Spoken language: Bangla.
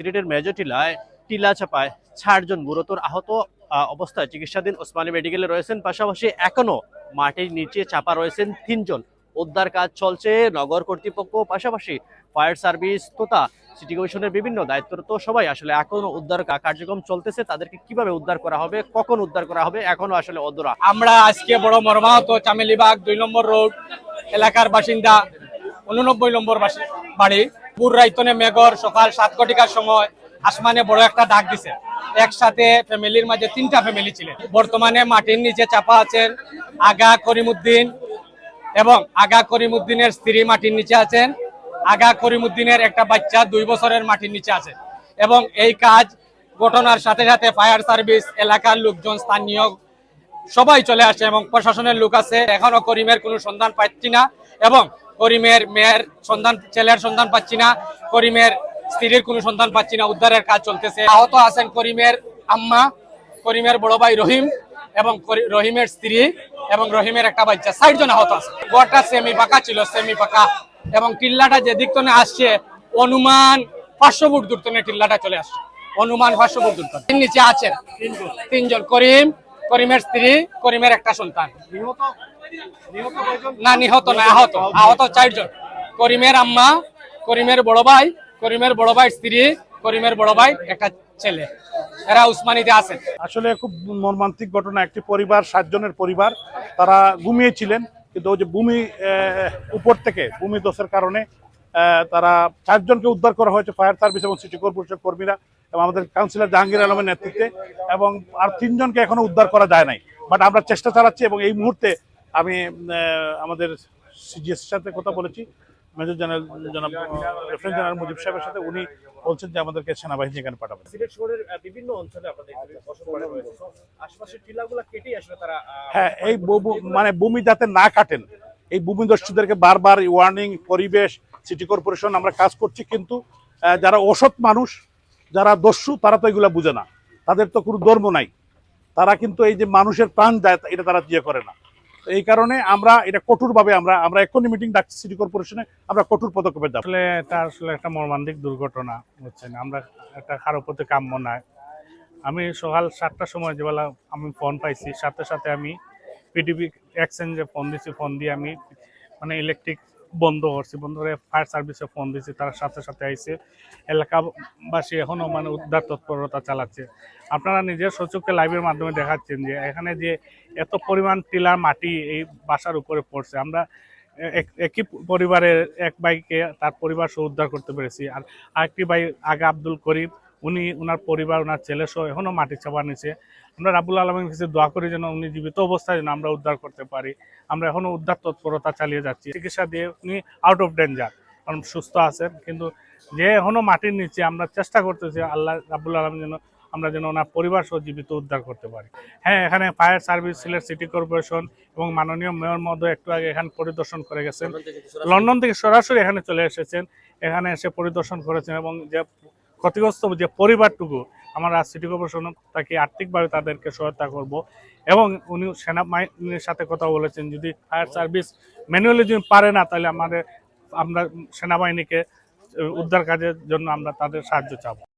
সিলেটের মেজর টিলায় টিলা চাপায় চারজন গুরুতর আহত অবস্থায় চিকিৎসাধীন ওসমানী মেডিকেলে রয়েছেন। পাশাপাশি এখনও মাটির নিচে চাপা রয়েছেন তিনজন। উদ্ধার কাজ চলছে নগর কর্তৃপক্ষ, পাশাপাশি ফায়ার সার্ভিস তথা সিটি কমিশনের বিভিন্ন দায়িত্বরত সবাই আসলে এখনও উদ্ধার কার্যক্রম চলতেছে। তাদেরকে কীভাবে উদ্ধার করা হবে, কখন উদ্ধার করা হবে, এখনও আসলে অধরা। আমরা আজকে বড় মর্মাহত চামেলিবাগ দুই নম্বর রোড, এলাকার বাসিন্দা, উননব্বই নম্বর বাড়ি। পুর রাইতনে মেঘর সকাল সাত ঘটিকার সময় আসমানে বড় একটা ডাক দিছে। একসাথে ফ্যামিলির মাঝে তিনটা ফ্যামিলি ছিলেন বর্তমানে মাটির নিচে চাপা আছেন আগা করিমুদ্দিন এবং আগা করিমুদ্দিনের স্ত্রী মাটির নিচে আছেন। আগা করিমুদ্দিনের একটা বাচ্চা দুই বছরের মাটির নিচে আছে। এবং এই কাজ ঘটনার সাথে সাথে ফায়ার সার্ভিস, এলাকার লোকজন, স্থানীয় সবাই চলে আসে এবং প্রশাসনের লোক আছে। এখনও করিমের কোনো সন্ধান পাচ্ছি না। এবং করিমের মেয়ের সন্ধান, ছেলের সন্ধান পাচ্ছি না, করিমের স্ত্রীর কোনো সন্ধান পাচ্ছি না, উদ্ধারের কাজ চলতেছে। আহত আছেন করিমের আম্মা, করিমের বড় ভাই রহিম এবং রহিমের স্ত্রী এবং রহিমের একটা বাচ্চা। ষাট জন আহত আছে। গড়টা সেমি পাকা ছিল সেমি পাকা এবং টিল্লাটা যে দিক তনে আসছে, অনুমান পাঁচশো ফুট দূর তনে টিল্লাটা চলে আসছে। অনুমান পাঁচশো ফুট দূর তনে। নিচে আছেন। তিনজন করিম করিমের স্ত্রী, করিমের একটা সন্তান। না, নিহত না, আহত। আহত চারজন। করিমের আম্মা, করিমের বড় ভাই, করিমের বড় ভাই স্ত্রী, করিমের বড় ভাই একটা ছেলে। এরা উসমানিতে আছেন। আসলে খুব মর্মান্তিক ঘটনা, একটি পরিবার, সাতজনের পরিবার, তারা ঘুমিয়েছিলেন। কিন্তু ওই যে ভূমি উপর থেকে, ভূমি দোষের কারণে তারা চারজনকে উদ্ধার করা হয়েছে ফায়ার সার্ভিস এবং সিটি কর্পোরেশন কর্মীরা এবং আমাদের কাউন্সিলর জাহাঙ্গীর আলমের নেতৃত্বে এবং আর তিনজনকে এখনও উদ্ধার করা যায় নাই। বাট আমরা চেষ্টা চালাচ্ছি এবং এই মুহূর্তে আমি আমাদের সিজিএস সাথে কথা বলেছি। মেজর জেনারেল জনাব রেফারেন্স জেনারেল মুজিব সাহেবের সাথে উনি বলছেন যে আমাদেরকে সেনাবাহিনী এখানে পাঠাবেন। সিলেট শহরের বিভিন্ন অঞ্চলে আপনাদের বসবাস রয়েছে তো আশপাশের টিলাগুলো কেটে আসলে তারা হ্যাঁ এই মানে ভূমি যাতে না কাটেন এই ভূমিদস্যুদেরকে বারবার ওয়ার্নিং পরিবেশ সিটি কর্পোরেশন আমরা কাজ করছি কিন্তু যারা অসৎ মানুষ, যারা দস্যু, তারা তো এগুলা বুঝে না। তাদের তো কোনো ধর্ম নাই। তারা কিন্তু এই যে মানুষের প্রাণ যায়, এটা তারা ইয়ে করে না। এই কারণে আমরা, এটা কঠোরভাবে আমরা আমরা এক্ষুনি মিটিং ডাকছি সিটি কর্পোরেশনে আমরা কঠোর পদক্ষেপে যাব। আসলে এটা আসলে একটা মর্মান্তিক দুর্ঘটনা, বুঝছেন? আমরা একটা কারও প্রতি কাম্য নাই আমি সকাল সাতটার সময় যেবেলা আমি ফোন পাইছি, সাথে সাথে আমি পিডিবি এক্সচেঞ্জে ফোন দিছি ফোন দিয়ে আমি মানে ইলেকট্রিক বন্ধ করছি। বন্ধ করে ফায়ার সার্ভিসে ফোন দিছি, তার সাথে সাথে আইসে এলাকাবাসী এখনও মানে উদ্ধার তৎপরতা চালাচ্ছে। আপনারা নিজের সচক্ষে লাইভের মাধ্যমে দেখাচ্ছেন যে, এখানে যে এত পরিমাণ টিলার মাটি এই বাসার উপরে পড়ছে। আমরা এক- একই পরিবারের এক ভাইকে তার পরিবার সহ উদ্ধার করতে পেরেছি। আর আরেকটি ভাই আগা আব্দুল করিম উনি ওনার পরিবার ওনার ছেলে সহ এখনও মাটি চাপা নিচে আমরা রাবুল আলমের কাছে দোয়া করি যেন উনি জীবিত অবস্থায় যেন আমরা উদ্ধার করতে পারি। আমরা এখনও উদ্ধার তৎপরতা চালিয়ে যাচ্ছি। চিকিৎসা দিয়ে উনি আউট অফ ডেঞ্জার কারণ সুস্থ আছেন। কিন্তু যে এখনও মাটির নিচে আমরা চেষ্টা করতেছি আল্লাহ রাবুল আলম যেন আমরা যেন ওনার পরিবার সহ জীবিত উদ্ধার করতে পারি। হ্যাঁ এখানে fire service Sylhet city corporation এবং মাননীয় মেয়র মহোদয় একটু আগে এখানে পরিদর্শন করে গেছেন। লন্ডন থেকে সরাসরি এখানে চলে এসেছেন। এখানে এসে পরিদর্শন করেছেন এবং যে ক্ষতিগ্রস্ত যে পরিবারটুকু, আমরা সিটি কর্পোরেশন তাকে আর্থিকভাবে তাদেরকে সহায়তা করব এবং উনি সেনাবাহিনীর সাথে কথা বলেছেন, যদি ফায়ার সার্ভিস ম্যানুয়ালি যদি পারে না, তাহলে আমাদের, আমরা সেনাবাহিনীকে উদ্ধার কাজের জন্য আমরা তাদের সাহায্য চাবো।